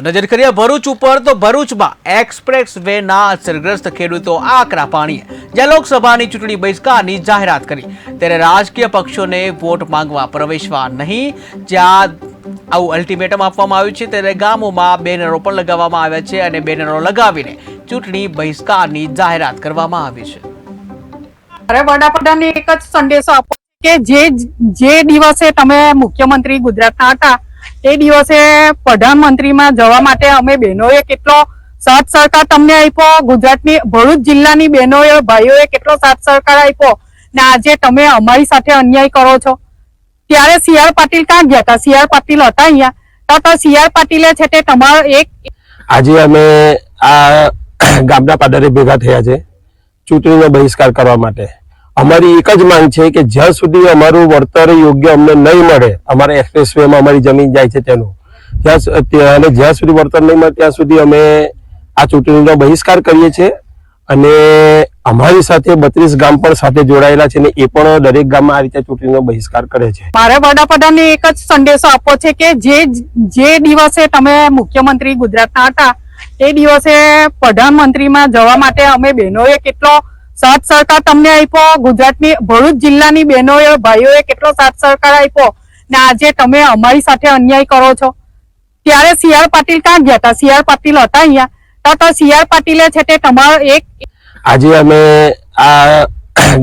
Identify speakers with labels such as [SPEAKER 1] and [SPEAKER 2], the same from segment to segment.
[SPEAKER 1] તો નજર કરીએ ભરૂચ ઉપર તો ભરૂચમાં એક્સપ્રેસ વે ના અસરગ્રસ્ત ખેડૂતો આકરા પાણીએ જ્યાં લોકસભાની ચૂંટણી બહિષ્કારની જાહેરાત કરી. ત્યારે રાજકીય પક્ષોને વોટ માંગવા પ્રવેશવા નહીં. જ્યાં આવું અલ્ટિમેટમ આપવામાં આવ્યું છે, ત્યારે ગામોમાં બેનરો પણ લગાવવામાં આવ્યા છે અને બેનરો લગાવીને ચૂંટણી બહિષ્કારની જાહેરાત કરવામાં આવી છે.
[SPEAKER 2] અરે વડાપ્રધાનને એક જ સંદેશો આપો કે જે જે દિવસે તમે મુખ્યમંત્રી ગુજરાતના હતા એ દિવસે પ્રધાનમંત્રીમાં જવા માટે અમે બહેનોએ કેટલો સાથ સહકાર તમને આપ્યો? ગુજરાતની, ભરૂચ જિલ્લાની બહેનોએ, ભાઈઓએ કેટલો સાથ સહકાર આપ્યો? ને આજે તમે અમારી સાથે અન્યાય કરો છો. ત્યારે સી આર પાટીલ ક્યાં ગયા હતા? સી આર પાટીલ હતા અહીંયા? તો સી પાટીલે છે તે તમારો એક
[SPEAKER 3] આજે અમે આ ગામના પાદરે ભેગા થયા છે ચૂંટણીનો બહિષ્કાર કરવા માટે. અમારી એક જ માંગ છે કે જ્યાં સુધી અમારું વળતર યોગ્ય અમને નહીં મળે, અમારા એક્સપ્રેસ વેમાં અમારી જમીન જાય છે તેનું. ત્યાં અને જ્યાં સુધી વળતર નહીં મળે, ત્યાં સુધી અમે આ ચૂંટણીનો બહિષ્કાર કરીએ છીએ. અને અમારી સાથે બત્રીસ ગામ પણ સાથે જોડાયેલા છે ને એ પણ દરેક ગામમાં આ રીતે ચૂંટણીનો બહિષ્કાર કરે છે.
[SPEAKER 2] મારે વડાપ્રધાનને એક જ સંદેશો આપવો છે કે જે જે દિવસે તમે મુખ્યમંત્રી ગુજરાતના હતા એ દિવસે પ્રધાનમંત્રીમાં જવા માટે અમે બહેનોએ કેટલો સાથ સહકાર તમને આપ્યો, ગુજરાતની ભરૂચ જિલ્લાની બહેનોએ, ભાઈઓએ કેટલો સાથ સહકાર આપ્યો? ને આજે તમે અમારી સાથે અન્યાય કરો છો. ત્યારે સી આર પાટીલ ક્યાં ગયા હતા? સી આર પાટીલ હતા અહીંયા? તો સી આર પાટીલે છે તે તમારો એક
[SPEAKER 3] આજે અમે આ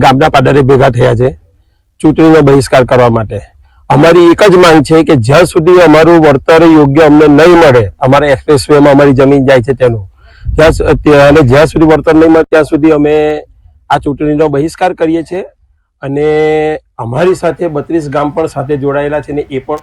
[SPEAKER 3] ગામના પાદરે ભેગા થયા છે, ચૂંટણીનો બહિષ્કાર કરવા માટે. અમારી એક જ માંગ છે કે જ્યાં સુધી અમારું વળતર યોગ્ય અમને નહીં મળે, અમારા એક્સપ્રેસ વેમાં અમારી જમીન જાય છે તેનું. જ્યાં અને જ્યાં સુધી વળતર નહીં મળે, ત્યાં સુધી અમે આ ચૂંટણીનો બહિષ્કાર કરીએ છીએ અને અમારી સાથે બત્રીસ ગામ પણ સાથે જોડાયેલા છે ને એ પણ